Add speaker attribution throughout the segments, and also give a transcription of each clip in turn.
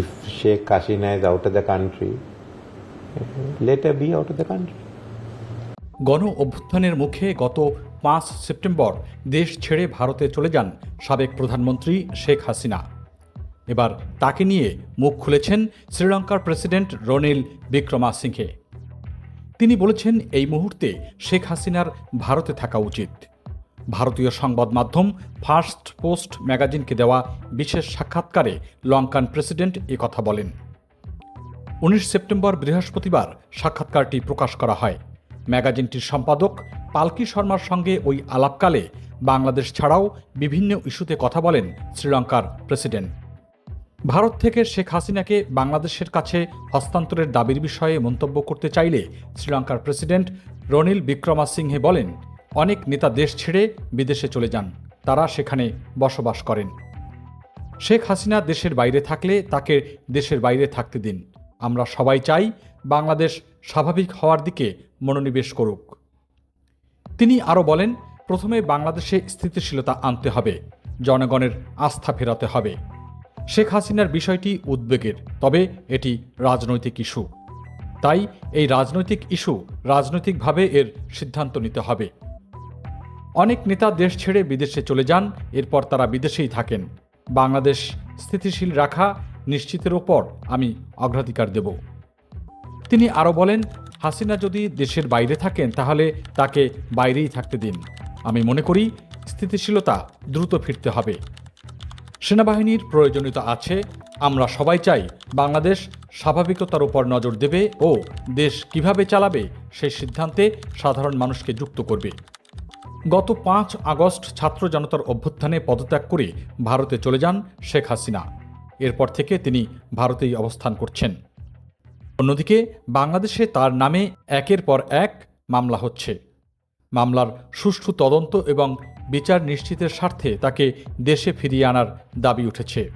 Speaker 1: If Sheikh Hasina is out of the country, let her be out of the country.
Speaker 2: গণ অভ্যুত্থানের মুখে গত পাঁচ সেপ্টেম্বর দেশ ছেড়ে ভারতে চলে যান সাবেক প্রধানমন্ত্রী শেখ হাসিনা। এবার তাকে নিয়ে মুখ খুলেছেন শ্রীলঙ্কার প্রেসিডেন্ট রনিল বিক্রমাসিংহে। তিনি বলেছেন এই মুহূর্তে শেখ হাসিনার ভারতে থাকা উচিত। ভারতীয় সংবাদ মাধ্যম ফার্স্ট পোস্ট ম্যাগাজিনকে দেওয়া বিশেষ সাক্ষাৎকারে লঙ্কান প্রেসিডেন্ট এ কথা বলেন। উনিশ সেপ্টেম্বর বৃহস্পতিবার সাক্ষাৎকারটি প্রকাশ করা হয়। ম্যাগাজিনটির সম্পাদক পালকি শর্মার সঙ্গে ওই আলাপকালে বাংলাদেশ ছাড়াও বিভিন্ন ইস্যুতে কথা বলেন শ্রীলঙ্কার প্রেসিডেন্ট। ভারত থেকে শেখ হাসিনাকে বাংলাদেশের কাছে হস্তান্তরের দাবির বিষয়ে মন্তব্য করতে চাইলে শ্রীলঙ্কার প্রেসিডেন্ট রনিল বিক্রমাসিংহে বলেন অনেক নেতা দেশ ছেড়ে বিদেশে চলে যান। তারা সেখানে বসবাস করেন। শেখ হাসিনা দেশের বাইরে থাকলে তাকে দেশের বাইরে থাকতে দিন। আমরা সবাই চাই বাংলাদেশ স্বাভাবিক হওয়ার দিকে মনোনিবেশ করুক। তিনি আরও বলেন, প্রথমে বাংলাদেশে স্থিতিশীলতা আনতে হবে, জনগণের আস্থা ফেরাতে হবে। শেখ হাসিনার বিষয়টি উদ্বেগের, তবে এটি রাজনৈতিক ইস্যু। তাই এই রাজনৈতিক ইস্যু রাজনৈতিকভাবে এর সিদ্ধান্ত নিতে হবে। অনেক নেতা দেশ ছেড়ে বিদেশে চলে যান, এরপর তারা বিদেশেই থাকেন। বাংলাদেশ স্থিতিশীল রাখা নিশ্চিতের ওপর আমি অগ্রাধিকার দেব। তিনি আরও বলেন, হাসিনা যদি দেশের বাইরে থাকেন, তাহলে তাকে বাইরেই থাকতে দিন। আমি মনে করি, স্থিতিশীলতা দ্রুত ফিরতে হবে। সেনাবাহিনীর প্রয়োজনীয়তা আছে, আমরা সবাই চাই বাংলাদেশ স্বাভাবিকতার উপর নজর দেবে ও দেশ কীভাবে চালাবে সেই সিদ্ধান্তে সাধারণ মানুষকে যুক্ত করবে। গত পাঁচ আগস্ট ছাত্র জনতার অভ্যুত্থানে পদত্যাগ করে ভারতে চলে যান শেখ হাসিনা। এরপর থেকে তিনি ভারতেই অবস্থান করছেন। অন্যদিকে বাংলাদেশে তার নামে একের পর এক মামলা হচ্ছে। মামলার সুষ্ঠু তদন্ত এবং বিচার নিশ্চিতের স্বার্থে তাকে দেশে ফিরিয়ে আনার দাবি উঠেছে।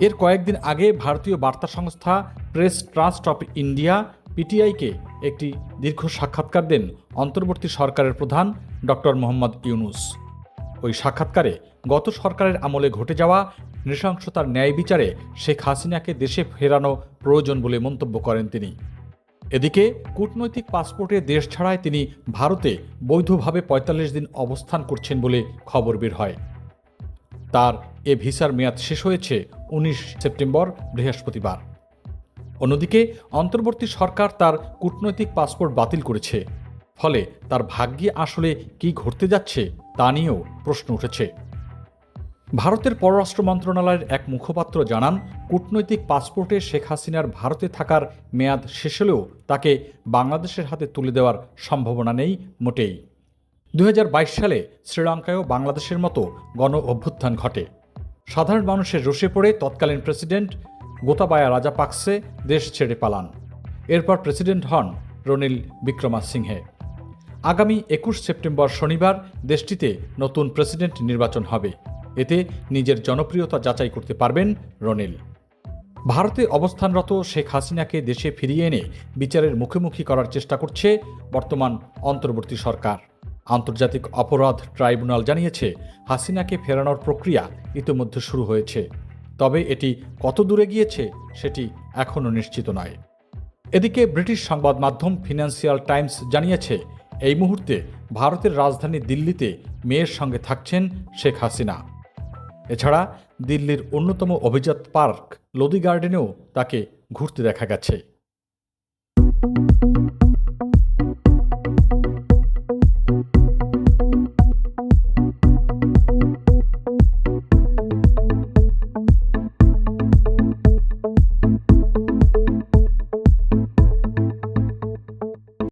Speaker 2: এর কয়েকদিন আগে ভারতীয় বার্তা সংস্থা প্রেস ট্রাস্ট অফ ইন্ডিয়া, পিটিআইকে একটি দীর্ঘ সাক্ষাৎকার দেন অন্তর্বর্তী সরকারের প্রধান ডক্টর মোহাম্মদ ইউনুস। ওই সাক্ষাৎকারে গত সরকারের আমলে ঘটে যাওয়া নৃশংসতার ন্যায় বিচারে শেখ হাসিনাকে দেশে ফেরানো প্রয়োজন বলে মন্তব্য করেন তিনি। এদিকে কূটনৈতিক পাসপোর্টে দেশ ছাড়ায় তিনি ভারতে বৈধভাবে পঁয়তাল্লিশ দিন অবস্থান করছেন বলে খবর বের হয়। তার এ ভিসার মেয়াদ শেষ হয়েছে উনিশ সেপ্টেম্বর বৃহস্পতিবার। অন্যদিকে, অন্তর্বর্তী সরকার তার কূটনৈতিক পাসপোর্ট বাতিল করেছে। ফলে তার ভাগ্যে আসলে কি ঘটতে যাচ্ছে, তা নিয়েও প্রশ্ন উঠেছে। ভারতের পররাষ্ট্র মন্ত্রণালয়ের এক মুখপাত্র জানান, কূটনৈতিক পাসপোর্টে শেখ হাসিনার ভারতে থাকার মেয়াদ শেষ হলেও তাকে বাংলাদেশের হাতে তুলে দেওয়ার সম্ভাবনা নেই মোটেই। দু হাজার বাইশ সালে শ্রীলঙ্কায়ও বাংলাদেশের মতো গণ অভ্যুত্থান ঘটে। সাধারণ মানুষের রোষে পড়ে তৎকালীন প্রেসিডেন্ট গোতাবায়া রাজা রাজাপাকসে দেশ ছেড়ে পালান। এরপর প্রেসিডেন্ট হন রনিল বিক্রমাসিংহে। আগামী একুশ সেপ্টেম্বর শনিবার দেশটিতে নতুন প্রেসিডেন্ট নির্বাচন হবে। এতে নিজের জনপ্রিয়তা যাচাই করতে পারবেন রনিল। ভারতে অবস্থানরত শেখ হাসিনাকে দেশে ফিরিয়ে এনে বিচারের মুখোমুখি করার চেষ্টা করছে বর্তমান অন্তর্বর্তী সরকার। আন্তর্জাতিক অপরাধ ট্রাইব্যুনাল জানিয়েছে, হাসিনাকে ফেরানোর প্রক্রিয়া ইতিমধ্যে শুরু হয়েছে। তবে এটি কত দূরে গিয়েছে সেটি এখনও নিশ্চিত নয়। এদিকে ব্রিটিশ সংবাদ মাধ্যম ফিনান্সিয়াল টাইমস জানিয়েছে, এই মুহূর্তে ভারতের রাজধানী দিল্লিতে মেয়ের সঙ্গে থাকছেন শেখ হাসিনা। এছাড়া দিল্লির অন্যতম অভিজাত পার্ক লোদি গার্ডেনেও তাকে ঘুরতে দেখা গেছে।